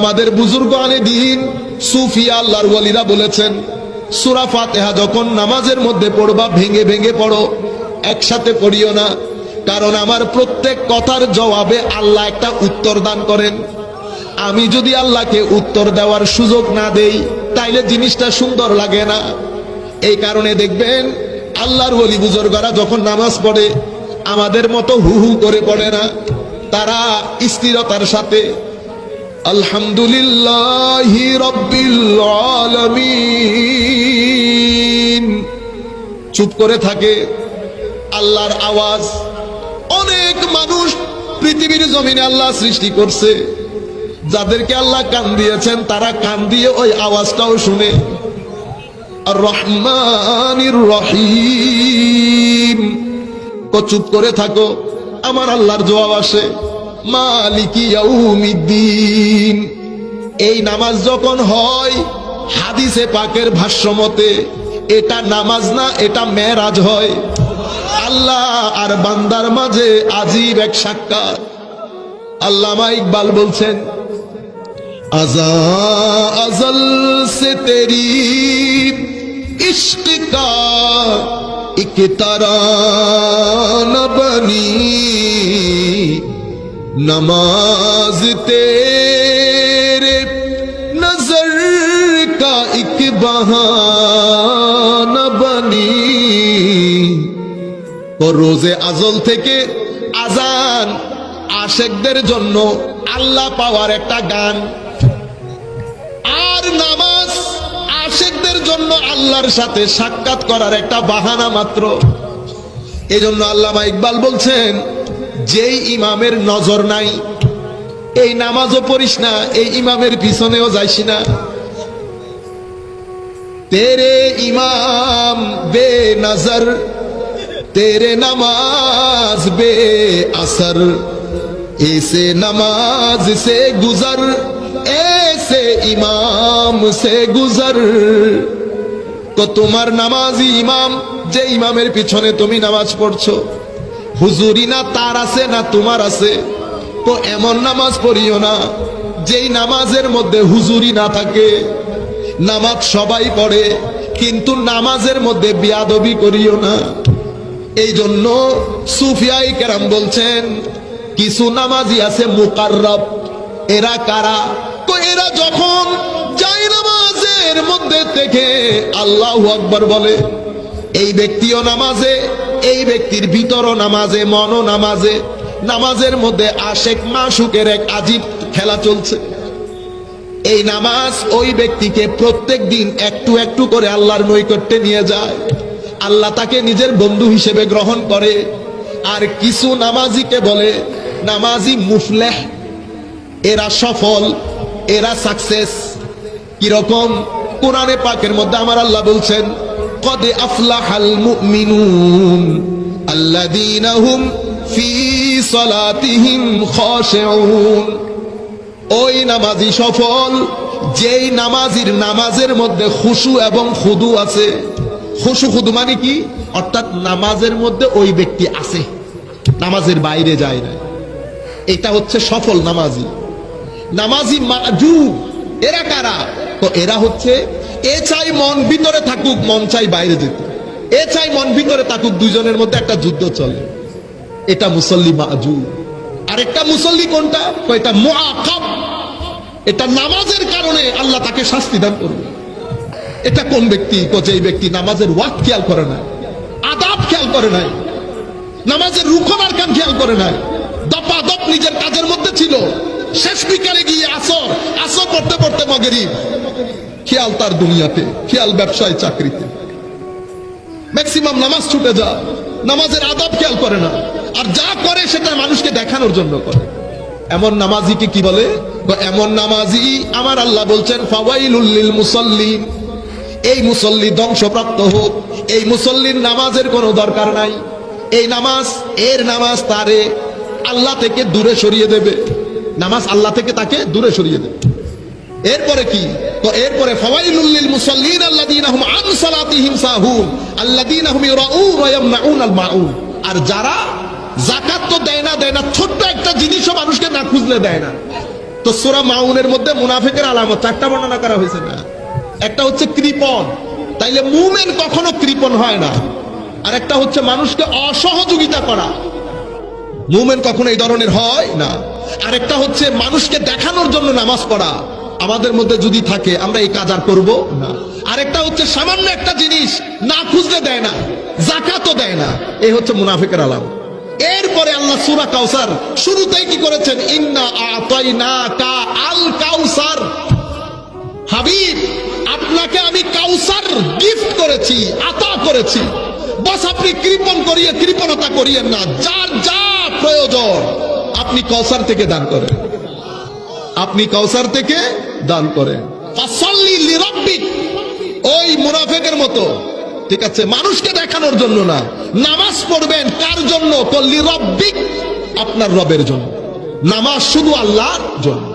আমাদের বুজুর্গ আনে দিন সুফিয়া আল্লাহর ওয়ালিরা বলেছেন, সুরা ফাতেহা যখন নামাজের মধ্যে পড়বা, ভেঙে ভেঙে পড়ো, একসাথে পড়িও না। কারণ আমার প্রত্যেক কথার জবাবে আল্লাহ একটা উত্তর দান করেন। আমি যদি আল্লাহকে উত্তর দেওয়ার সুযোগ না দেই, তাইলে জিনিসটা সুন্দর লাগে না। এই কারণে দেখবেন, আল্লাহর ওলি বুজুর্গরা যখন নামাজ পড়ে, আমাদের মতো হু হু করে পড়ে না। তারা স্থিরতার সাথে আলহামদুলিল্লাহ রব্বিল চুপ করে থাকে। আল্লাহর আওয়াজ। অনেক মানুষ পৃথিবীর জমিনে আল্লাহ সৃষ্টি করছে। যাদেরকে আল্লাহ কান দিয়েছেন, তারা কান দিয়ে ওই আওয়াজটাও শুনে। আর রহমানির রহিম। চুপ করে থাকো। আমার আল্লাহর জবাব আসে। মালিকি ইয়াউমিদ্দিন। এই নামাজ যখন হয়, হাদিসে পাকের ভাষ্যমতে এটা নামাজ না, এটা মেরাজ হয়। আল্লাহ আর বান্দার মাঝে আজীব এক সাক্ষাৎ। আল্লামা ইকবাল বলছেন, আজা আজল সে তেরি ইশক কা ইকতারা নবনী नमाज तेरे नजर का एक बहाना बनी ও রোজে আজল থেকে আজান আশেকদের জন্য আল্লাহ পাওয়ার একটা গান আর নামাজ আশেকদের জন্য আল্লাহর সাথে সাক্ষাৎ করার একটা বাহানা মাত্র এই জন্য আল্লামা ইকবাল বলছেন যেই ইমামের নজর নাই, এই নামাজও পড়িস না, এই ইমামের পিছনেও যাইস না। তেরে ইমাম বে নজর তেরে নামাজ বে আসর এসে নামাজ সে গুজর, এসে ইমাম সে গুজর। তো তোমার নামাজ ইমাম, যে ইমামের পিছনে তুমি নামাজ পড়ছো। হুজুরি না তার আছে না তোমার আছে? তো এমন নামাজ পড়িও না, যেই নামাজের মধ্যে হুজুরি না থাকে। নামাজ সবাই পড়ে, কিন্তু নামাজের মধ্যে বিয়াদবি করিও না। এই জন্য সুফিয়াই কেরাম বলছেন, কিছু নামাজি আছে মুকাররব। এরা কারা? তো এরা যখন যাই নামাজের মধ্যে থেকে আল্লাহ আকবর বলে, এই ব্যক্তিও নামাজে এই ব্যক্তির ভিতরও নামাজে, মনও নামাজে। নামাজের মধ্যে আশেক মাসুকের এক আজীব খেলা চলছে। এই নামাজ ওই ব্যক্তিকে প্রত্যেক দিন একটু একটু করে আল্লাহর নৈকট্যে নিয়ে যায়। আল্লাহ তাকে নিজের বন্ধু হিসেবে গ্রহণ করে। আর কিছু নামাজিকে বলে, নামাজি মুফলেহ, এরা সফল, এরা সাকসেস কীরকম? কোরআনে পাকের মধ্যে আমার আল্লাহ বলছেন কদে আফলাহাল মুমিনুন আল্লাযীনা হুম ফি সালাতিহিম খাশিউন ওই নামাজি সফল, যেই নামাজির নামাজের মধ্যে খুশু এবং খুদু আছে। খুশু খুদু মানে কি? অর্থাৎ নামাজের মধ্যে ওই ব্যক্তি আছে, নামাজের বাইরে যায় না। এটা হচ্ছে সফল নামাজি। নামাজি মাজু এরা কারা? তো এরা হচ্ছে এ চাই মন ভিতরে থাকুক, মন চাই বাইরে যেত। এ চাই মন ভিতরে থাকুক, দুইজনের মধ্যে একটা যুদ্ধ চলে। এটা মুসল্লি মাজু আরেকটা মুসল্লি কোনটা? তো এটা মুআকাব। এটা নামাজের কারণে আল্লাহ তাকে শাস্তি দান করবে। এটা কোন ব্যক্তি? যে ব্যক্তি নামাজের ওয়াক খেয়াল করে না আদাব খেয়াল করে নাই, নামাজের রুখনার কান খেয়াল করে নাই দপা দপ নিজের কাজের মধ্যে ছিল। শেষ বিকালে গিয়ে আসর আসর পড়তে পড়তে মগেরি খেয়াল তার দুনিয়াতে, খেয়াল ব্যবসায়, চাকরিতে। ম্যাক্সিমাম নামাজ ছুটে যা নামাজের আদাব খেয়াল করে না, আর যা করে সেটা মানুষকে দেখানোর জন্য করে। এমন নামাজিকে কি বলে? এমন নামাজি আমার আল্লাহ বলছেন, ফাওয়াইলুল মুসল্লিন। এই মুসল্লি ধ্বংসপ্রাপ্ত হোক, এই মুসল্লির নামাজের কোনো দরকার নাই। এই নামাজ, এর নামাজ তারে আল্লাহ থেকে দূরে সরিয়ে দেবে। নামাজ আল্লাহ থেকে তাকে দূরে সরিয়ে দেবে। এরপরে কি? তো এরপরে ফাওয়াইলুল লিল মুসাল্লিন আল্লাযীনা হুম আন সালাতিহিম সাহুন, আল্লাযীনা হুম ইরাউন ওয়া ইয়ামনাউন আল মাউন। আর যারা জাকাত তো দেয় না দেয় না, ছোট্ট একটা জিনিসও মানুষকে না খুঁজলে দেয় না। তো সোরা মাউনের মধ্যে মুনাফিকের আলামত, চারটা বর্ণনা করা হয়েছে না? একটা হচ্ছে কৃপণ, তাইলে মুমেন কখনো কৃপণ হয় না। আর একটা হচ্ছে মানুষকে অসহযোগিতা করা। মুমেন কখনো এই ধরনের হয় না। আরেকটা হচ্ছে মানুষকে দেখানোর জন্য নামাজ পড়া। আমাদের মধ্যে যদি থাকে, আমরা এই কাজ আর করব না। আরেকটা হচ্ছে সামান্য একটা জিনিস না খুঁজলে দেয় না, জাকাতও দেয় না। এই হচ্ছে মুনাফিকের আলাম। এরপরে আল্লাহ সুরা কাউসার শুরুতেই কি করেছেন? ইন্না কা আল কাউসার হাবিব, আপনাকে আমি কাউসার গিফট করেছি, আতা করেছি। বস, আপনি কৃপণ করিয়ে, কৃপণতা করিয়েন না। যার যা প্রয়োজন, আপনি কৌসার থেকে দান করেন। আপনি কৌসার থেকে দান করে। ওই মুনাফেকের মতো। ঠিক আছে, মানুষকে দেখানোর জন্য না। নামাজ পড়বেন কার জন্য? তো লিরাব্বিক আপনার রবের জন্য। নামাজ শুধু আল্লাহর জন্য।